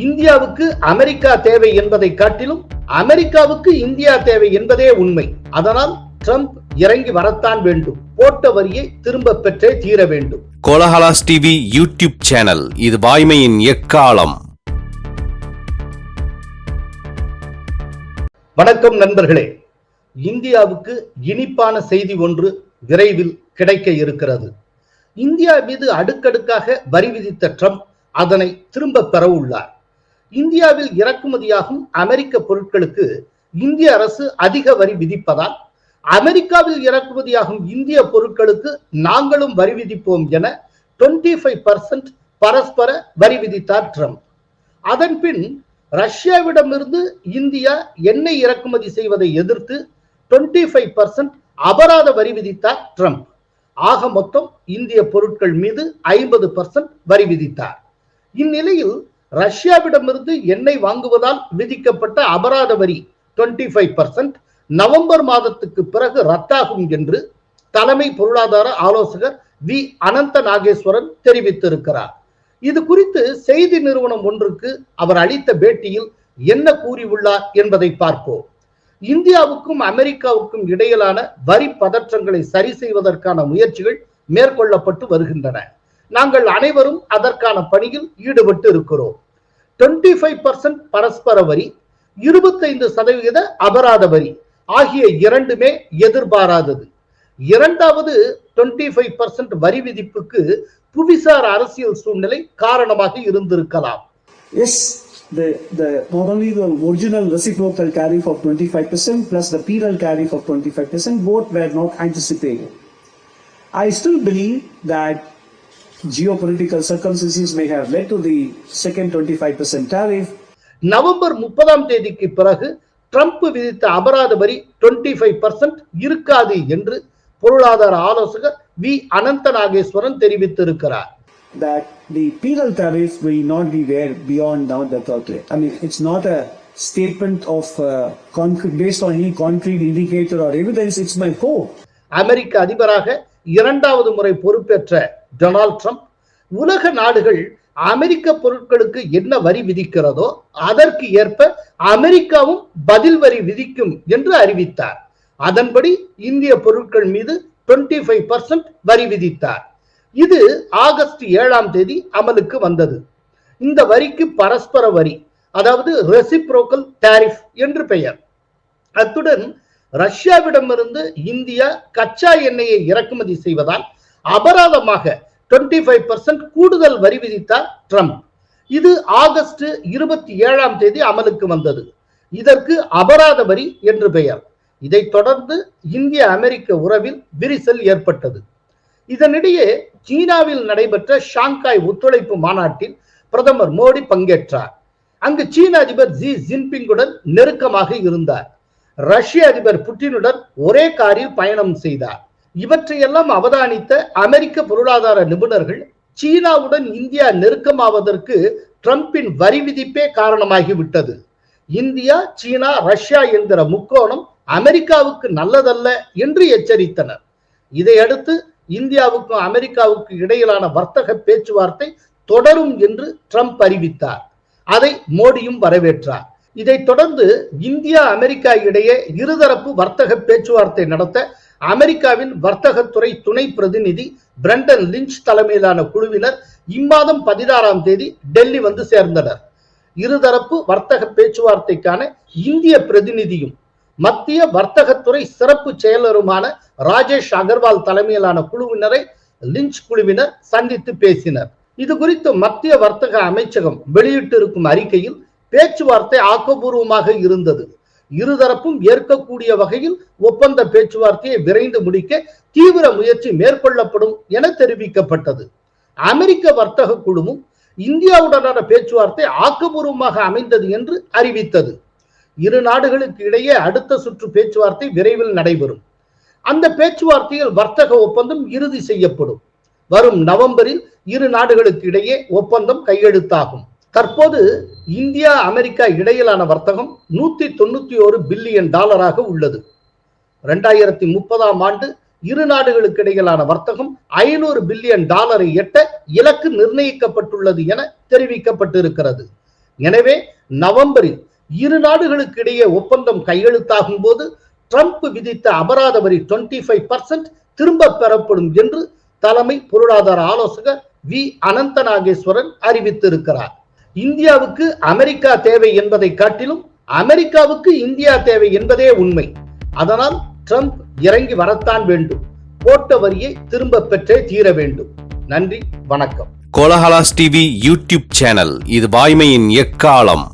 இந்தியாவுக்கு அமெரிக்கா தேவை என்பதை காட்டிலும் அமெரிக்காவுக்கு இந்தியா தேவை என்பதே உண்மை. அதனால் ட்ரம்ப் இறங்கி வரத்தான் வேண்டும். போட்ட வரியை திரும்ப பெற்றே தீர வேண்டும். Kolahalas TV YouTube channel. இது வாய்மையின் எக்காலம். வணக்கம் நண்பர்களே. இந்தியாவுக்கு இனிப்பான செய்தி ஒன்று விரைவில் கிடைக்க இருக்கிறது. இந்தியா மீது அடுக்கடுக்காக வரி விதித்த ட்ரம்ப் அதனை திரும்ப பெற உள்ளார். இந்தியாவில் இறக்குமதியாகும் அமெரிக்க பொருட்களுக்கு இந்திய அரசு அதிக வரி விதிப்பதால் அமெரிக்காவில் இறக்குமதியாகும் இந்திய பொருட்களுக்கு நாங்களும் வரி விதிப்போம் என டுவெண்ட்டி ஃபைவ் பர்சன்ட் பரஸ்பர வரி விதித்தார் ட்ரம்ப். அதன் பின் ரஷ்யாவிடமிருந்து இந்தியா எண்ணெய் இறக்குமதி செய்வதை எதிர்த்து டுவெண்ட்டி ஃபைவ் பர்சன்ட் அபராத வரி விதித்தார் ட்ரம்ப். ஆக மொத்தம் இந்திய பொருட்கள் மீது ஐம்பது பர்சன்ட் வரி விதித்தார். இந்நிலையில் ரஷ்யாவிடமிருந்து எண்ணெய் வாங்குவதால் விதிக்கப்பட்ட அபராத வரி டுவெண்ட்டி ஃபைவ் பர்சன்ட் நவம்பர் மாதத்துக்கு பிறகு ரத்தாகும் என்று தலைமை பொருளாதார ஆலோசகர் வி. அனந்த நாகேஸ்வரன் தெரிவித்திருக்கிறார். இது குறித்து செய்தி நிறுவனம் ஒன்றுக்கு அவர் அளித்த பேட்டியில் என்ன கூறியுள்ளார் என்பதை பார்ப்போம். இந்தியாவுக்கும் அமெரிக்காவுக்கும் இடையிலான வரி பதற்றங்களை சரி செய்வதற்கான முயற்சிகள் மேற்கொள்ளப்பட்டு வருகின்றன. நாங்கள் அனைவரும் அதற்கான பணியில் ஈடுபட்டு இருக்கிறோம். டுவெண்ட்டி ஃபைவ் பர்சன்ட் பரஸ்பர வரி இருபத்தைந்து சதவிகித அபராத வரி ஆகிய இரண்டுமே எதிர்பாராதது இரண்டாவது டுவெண்ட்டி ஃபைவ் பர்சன்ட் வரி விதிப்புக்கு புவிசார் அரசியல் சூழ்நிலை காரணமாக இருந்திருக்கலாம் yes the, the not only the original reciprocal tariff of 25% plus the penal tariff of 25%, both were not anticipated. I still believe that geopolitical circumstances may have led to the second 25% tariff. November முப்பதாம் தேதிக்கு பிறகு Trump விதித்த அபராத வரி twenty five percent இருக்காது என்று பொருளாதார ஆலோசகர் வி அனந்த நாகேஸ்வரன் தெரிவித்திருக்கிறார் that the penal tariff will not be there beyond now the third rate. I mean, it's not a statement of uh, concrete, based on any concrete indicator or evidence. It's my hope அமெரிக்க அதிபராக இரண்டாவது முறை பொறுப்பேற்ற Donald Trump உலக நாடுகள் அமெரிக்க பொருட்களுக்கு என்ன வரி விதிக்கிறதோ அதற்கு ஏற்ப அமெரிக்காவும் பதில் வரி விதிக்கும் என்று அறிவித்தார். அதன்படி இந்திய பொருட்கள் மீது டுவெண்ட்டி ஃபைவ் பர்சன்ட் வரி விதித்தார். இது ஆகஸ்ட் ஏழாம் தேதி அமலுக்கு வந்தது. இந்த வரிக்கு பரஸ்பர வரி அதாவது ரெசிப்ரோக்கல் டாரிஃப் என்று பெயர். அத்துடன் ரஷ்யாவிடமிருந்து இந்தியா கச்சா எண்ணெயை இறக்குமதி செய்வதால் அபராதமாக டுவெண்ட்டி ஃபைவ் பர்சன்ட் கூடுதல் வரி விதித்தார் ட்ரம்ப். இது ஆகஸ்ட் இருபத்தி ஏழாம் தேதி அமலுக்கு வந்தது. இதற்கு அபராத வரி என்று பெயர். இதைத் தொடர்ந்து இந்திய அமெரிக்க உறவில் விரிசல் ஏற்பட்டது. இதனிடையே சீனாவில் நடைபெற்ற ஷாங்காய் ஒத்துழைப்பு மாநாட்டில் பிரதமர் மோடி பங்கேற்றார். அங்கு சீன அதிபர் ஜி ஜின்பிங்குடன் நெருக்கமாக இருந்தார். ரஷ்ய அதிபர் புட்டினுடன் ஒரே காரில் பயணம் செய்தார். இவற்றையெல்லாம் அவதானித்த அமெரிக்க பொருளாதார நிபுணர்கள் சீனாவுடன் இந்தியா நெருக்கமாவதற்கு ட்ரம்பின் வரி விதிப்பே காரணமாகிவிட்டது இந்தியா சீனா ரஷ்யா என்கிற முக்கோணம் அமெரிக்காவுக்கு நல்லதல்ல என்று எச்சரித்தனர். இதையடுத்து இந்தியாவுக்கும் அமெரிக்காவுக்கும் இடையிலான வர்த்தக பேச்சுவார்த்தை தொடரும் என்று ட்ரம்ப் அறிவித்தார். அதை மோடியும் வரவேற்றார். இதைத் தொடர்ந்து இந்தியா அமெரிக்கா இடையே இருதரப்பு வர்த்தக பேச்சுவார்த்தை நடத்த அமெரிக்காவின் வர்த்தகத்துறை துணை பிரதிநிதி பிரண்டன் லிஞ்ச் தலைமையிலான குழுவினர் இம்மாதம் பதினாறாம் தேதி டெல்லி வந்து சேர்ந்தனர். இருதரப்பு வர்த்தக பேச்சுவார்த்தைக்கான இந்திய பிரதிநிதியும் மத்திய வர்த்தகத்துறை சிறப்பு செயலருமான ராஜேஷ் அகர்வால் தலைமையிலான குழுவினரை லிஞ்ச் குழுவினர் சந்தித்து பேசினர். இது குறித்து மத்திய வர்த்தக அமைச்சகம் வெளியிட்டிருக்கும் அறிக்கையில் பேச்சுவார்த்தை ஆக்கப்பூர்வமாக இருந்தது. இருதரப்பும் ஏற்கக்கூடிய வகையில் ஒப்பந்த பேச்சுவார்த்தையை விரைந்து முடிக்க தீவிர முயற்சி மேற்கொள்ளப்படும் என தெரிவிக்கப்பட்டது. அமெரிக்க வர்த்தக குழுவும் இந்தியாவுடனான பேச்சுவார்த்தை ஆக்கப்பூர்வமாக அமைந்தது என்று அறிவித்தது. இரு நாடுகளுக்கு இடையே அடுத்த சுற்று பேச்சுவார்த்தை விரைவில் நடைபெறும். அந்த பேச்சுவார்த்தையில் வர்த்தக ஒப்பந்தம் இறுதி செய்யப்படும். வரும் நவம்பரில் இரு நாடுகளுக்கு இடையே ஒப்பந்தம் கையெழுத்தாகும். தற்போது இந்தியா அமெரிக்கா இடையிலான வர்த்தகம் நூத்தி தொண்ணூத்தி ஒரு பில்லியன் டாலராக உள்ளது. ரெண்டாயிரத்தி முப்பதாம் ஆண்டு இரு நாடுகளுக்கு இடையிலான வர்த்தகம் ஐநூறு பில்லியன் டாலரை எட்ட இலக்கு நிர்ணயிக்கப்பட்டுள்ளது என தெரிவிக்கப்பட்டிருக்கிறது. எனவே நவம்பரில் இரு நாடுகளுக்கு இடையே ஒப்பந்தம் கையெழுத்தாகும் போது ட்ரம்ப் விதித்த அபராத வரி டுவெண்ட்டி ஃபைவ் பர்சன்ட் திரும்ப பெறப்படும் என்று தலைமை பொருளாதார ஆலோசகர் வி. அனந்த நாகேஸ்வரன் அறிவித்திருக்கிறார். இந்தியாவுக்கு அமெரிக்கா தேவை என்பதை காட்டிலும் அமெரிக்காவுக்கு இந்தியா தேவை என்பதே உண்மை. அதனால் ட்ரம்ப் இறங்கி வரத்தான் வேண்டும். போட்ட வரியை திரும்ப பெற்றே தீர வேண்டும். நன்றி வணக்கம். கோலஹலாஸ் டிவி யூடியூப் சேனல் இது வாய்மையின் எக்காலம்.